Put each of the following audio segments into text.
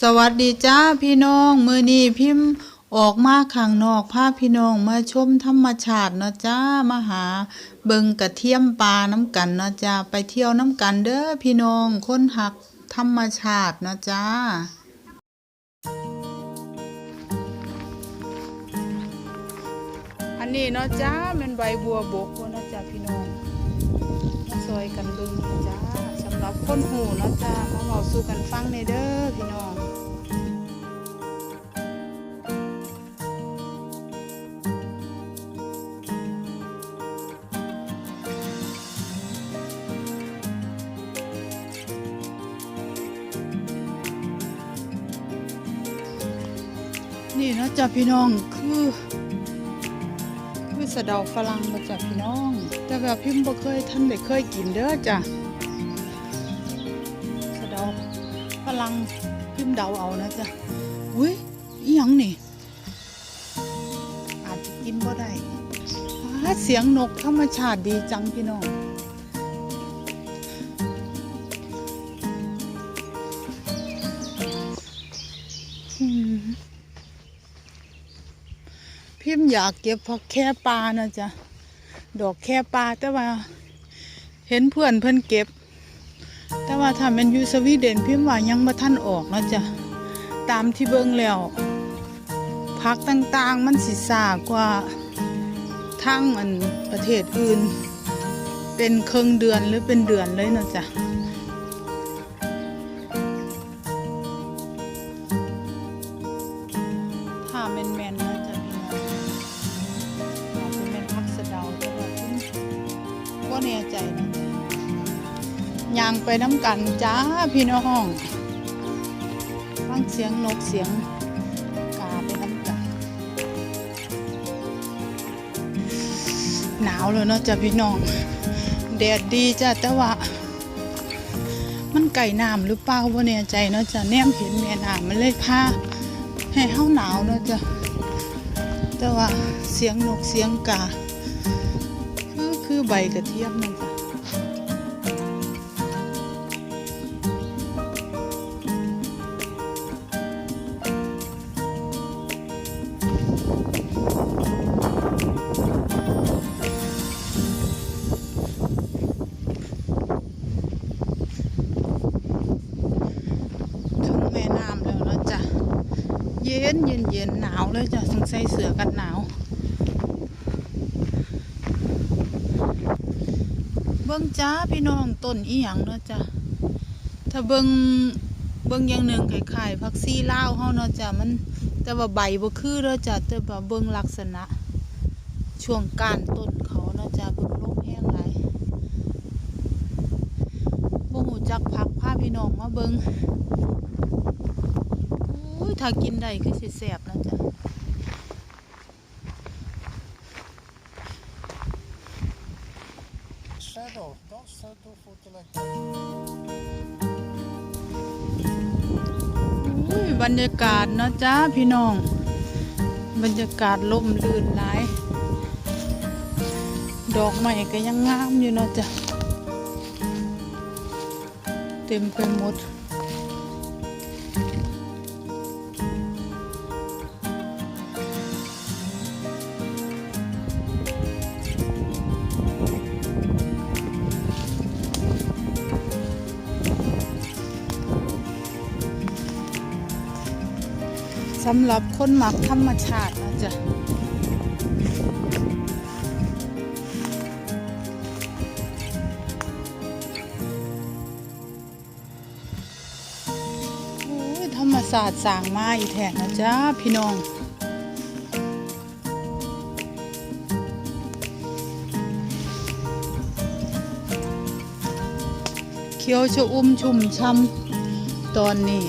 สวัสดีจ้าพี่น้องมือนี้พิมพ์ออกมาข้างนอกพาพี่น้องมาชมธรรมชาติเนาะจ้ามาหา เบิงกระเทียมปลาน้ำกันเนาะจ้าไปเที่ยวน้ำกันเด้อพี่น้องค้นหักธรรมชาติเนาะจ้าอันนี้เนาะจ้าเป็นใบบัวบกเนาะจ้าพี่น้องมาซอยกันเบิงเนาะจ้า หรับคนหูเนาะจ้ามาเว้าสู่กันฟังในเด้อพี่น้องนี่เนาะจ้ะพี่น้องคือ คือสะเดาฝรั่งมาจ้ะพี่น้อง แต่แบบพิมพ์บ่เคยท่านได้เคยกินเด้อจ้ะังพิมพ์เดาเอานะจ้ะอุ้ยอีหยังนี่ อาจจะกินบ่ได้เสียงนกธรรมชาติดีจังพี่น้องพิมพ์อยากเก็บผักแค่ปลานะจ๊ะ ดอกแค่ปลาแต่ว่า เห็นเพื่อนเพื่อนเก็บ แต่ว่าถ้ามันอยู่สวีเดนพิมพ์ว่ายังมาท่านออกนะจ๊ะตามที่เบิ่งแล้วพักต่างๆมันสิสากว่าทั้งอันประเทศอื่น เป็นครึ่งเดือนหรือเป็นเดือนเลยนะจ๊ะถ้าแมนแมนๆนะจ๊ะพี่น้องอาจจะเป็นพักสะเดาแต่ว่าผมก็แน่ใจนะ ยางไปน้ำกันจ้าพี่น้องฟังเสียงนกเสียงกาไปน้ำกัน หนาวเลยเนาะจ้ะพี่น้องแดดดีจ้ะแต่ว่า มันไก่น้ำหรือเปล่าบ่แน่ใจเนาะจ้ะแนมเห็นแม่น้ำมันเลยพาให้เฮาหนาวเนาะจ้ะแต่ว่าเสียงนกเสียงกา คือคือใบกระเทียมนั่นจ้ะ นเย็นเย็นหนาวเลยจ้ะต้องใส่เสื้อกันหนาว เบิ้งจ้าพี่น้องต้นอีหยังเนาะจ้ะถ้าเบิ้งเบิ้งอย่างหนึ่งคล้ายๆผักซี่เลาเฮาเนาะจ้ะมันแต่ว่าใบบ่คือเด้อจ้ะแต่ว่าเบิ้งลักษณะ ช่วงก้านต้นเขาเนาะจ้ะเบิ้งลมแห้งหลบ่ฮู้จักผักพาพี่น้องมาเบิ้งอุ้ ยถ้ากินได้คือสิแสบนะจ๊ะบรรยากาศเนาะจ้าพี่น้อง บรรยากาศล่มลื่นหลาย ดอกไม้ก็ยังงามอยู่เนาะจ้ะเต็มไปหมด สำหรับคนหมักธรรมชาตินะจ๊ะโอ้ยธรรมศาสตร์สร้างมาอีแทนนะจ๊ะพี่น้องเขียวชะอุ่มชุ่มช่ำตอนนี้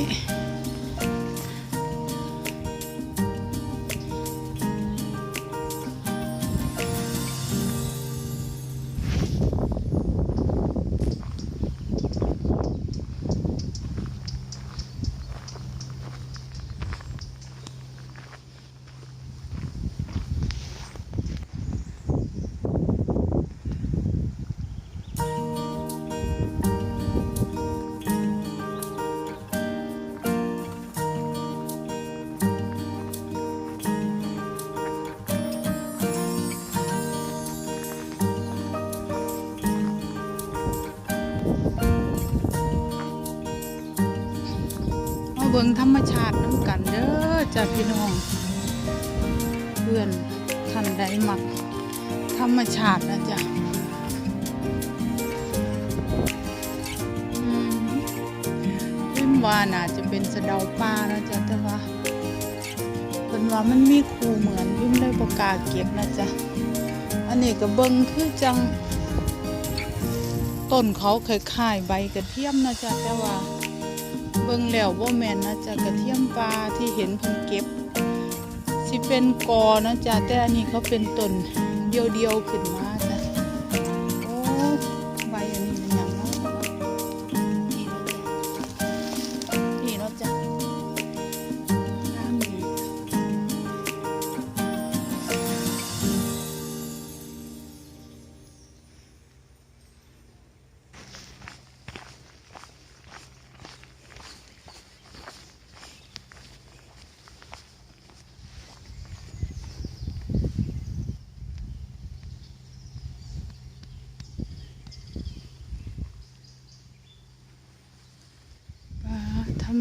งธรรมชาติน้ำกันเด้อจ้าพี่น้อง เพื่อนท่านใดมัก ธรรมชาตินะจ๊ะอืมพิมว่าน่าจะเป็นสะเดาป่านะจ๊ะแต่ว่าเป็นว่ามันมีคูเหมือนพิมได้ประกาศเก็บนะจ๊ะอันนี้ก็เบิ่งคือจังต้นเขาเคล้ายใบกระเทียมนะจ๊ะแต่ว่า เบิ่งแล้วบ่แม่นนะจ๊ะกระเทียมปลาที่เห็นเพิ่งเก็บสิเป็นกอนะจ๊ะแต่อันนี้เขาเป็นต้นเดียวๆขึ้นมา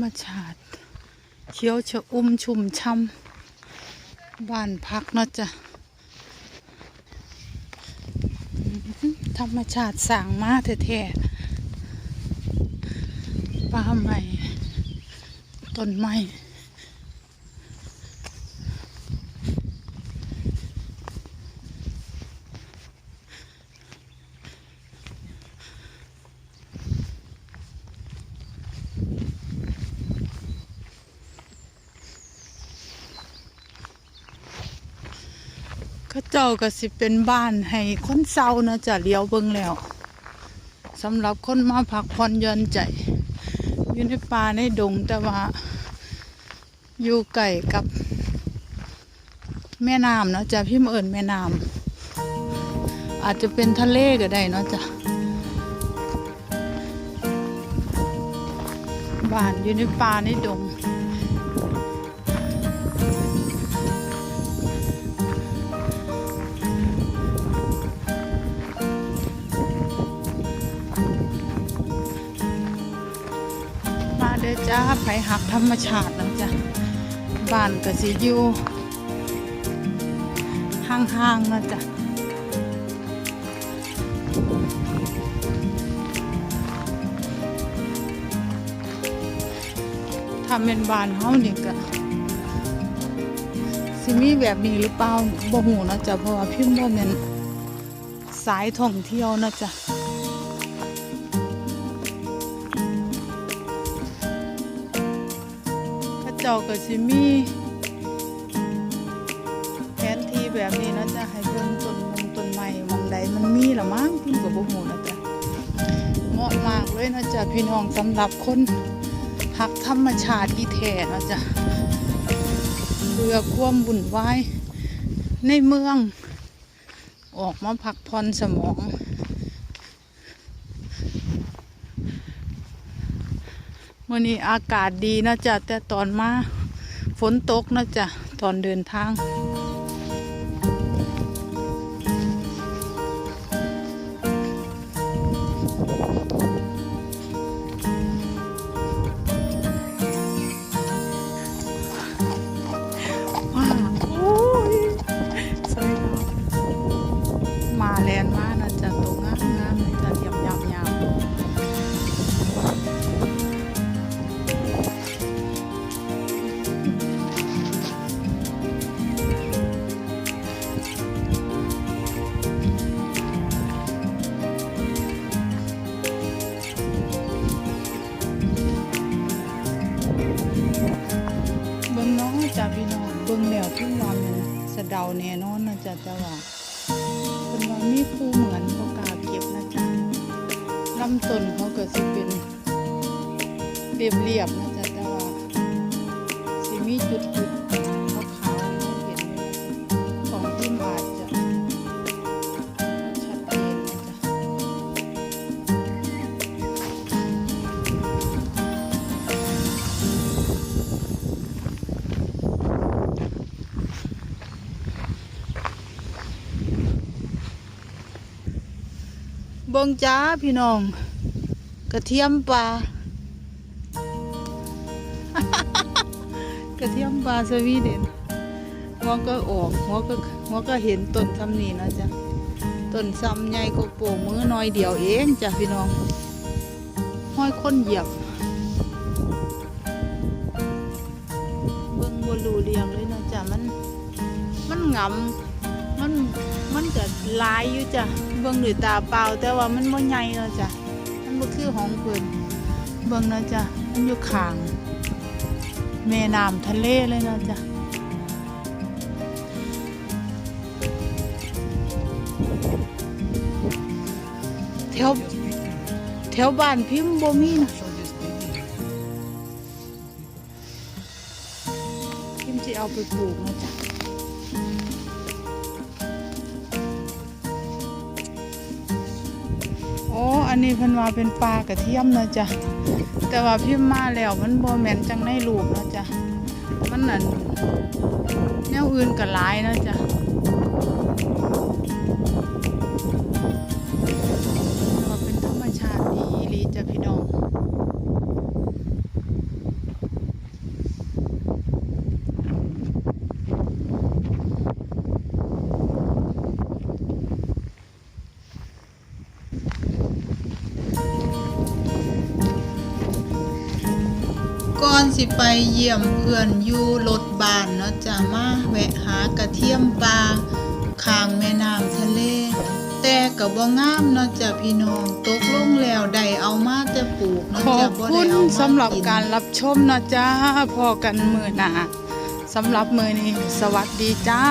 มชาติ เขียวชะอุ่มชุ่มช่ำบ้านพักเนาะจ้ะธรรมชาติสั่งมาแท้ๆปลาใหม่ต้นไม้ เจ้าก็สิเป็นบ้านให้คนเศร้านะจะเลี้ยวเบิ่งแล้วสำหรับคนมาพักผ่อนย่อนใจ อยู่ในป่าในดงแต่ว่า อยู่ไก่กับแม่น้ำเนาะจ้ะพี่มเอิญแม่น้ำอาจจะเป็นทะเลก็ได้เนาะจ้ะบ้านอยู่ในป่าในดง จ้าไปหักธรรมชาตินะจ้ะบ้านก็สิอยู่ห่างๆนะจ้ะถ้าเป็นบ้านเฮานี่ก็สิมีแบบนี้หรือเปล่าบ่ฮู้นะจ๊ะเพราะว่าพิมพ์บ่แม่นสายท่องเที่ยวนะจ๊ะ เจ้าก็สิมีแผนที่แบบนี้นะจ๊ะให้เบิ่งต้นมงต้นไม้มองใดมันมีละมั้งพี่ก็บ่ฮู้นะจ๊ะเหมาะมากเลยนะจ๊ะพี่น้องสำหรับคนหักธรรมชาติที่แท้นะจ๊ะเบื่อความวุ่นวายในเมือง ออกมาพักผ่อนสมอง มื่อนี้อากาศดีนะจ๊ะแต่ตอนมาฝนตกนะจ๊ะตอนเดินทาง แน่นอนนะจ๊ะจ้าว่าเป็นว่ามีคู่เหมือนโอกล้าเก็บนะจ๊ะลำต้นเขาก็สิเป็นเรียบๆนะ งจ้าพี่น้อง กระเทียมปลากระเทียมปลาสวีเดนหัวก็ออกหัวก็หัวก็เห็นต้นซ้ำนี่นะจ๊ะต้นซ้ำใหญ่ก็โป่งมือน้อยเดียวเองจ้ะพี่น้องห้อยคนเหยียบเบิ่งบ่รู้เรียงเลยนะจ๊ะมันมันงำมันมัน ก็หลายอยู่จ้ะเบิ่งด้วยตาเปล่า แต่ว่ามันบ่ใหญ่เนาะจ้ะมันบ่คือของเพิ่นเบิ่งนะจ๊ะมันอยู่ข้างแม่น้ำทะเลเลยเนาะจ้ะแถวแถวบ้านพิมพ์บ่มีนะพิมพ์จะเอาไปปลูกนะจ๊ะ อันนี้เพิ่นว่าเป็นปลากระเทียมนะจ๊ะแต่ว่าพิมพ์มาแล้วมันบ่แม่นจังในรูปนะจ๊ะมันนั่นแนวอื่นก็หลายนะจ๊ะ ก่อนสิไปเยี่ยมเพื่อนอยู่รถบ้านเนาะจ้ะมาแวะหากระเทียมปลาข้างแม่น้ำทะเล แต่ก็บ่งามเนาะจ้ะพี่น้องตกลงแล้วได้เอามาแต่ปลูกเนาะขอจ้ะบบ่คุได้ณเอามาสำหรับกิน การรับชมนะจ้าพอกันมือหนาสำหรับมือนี้ สวัสดีจ้า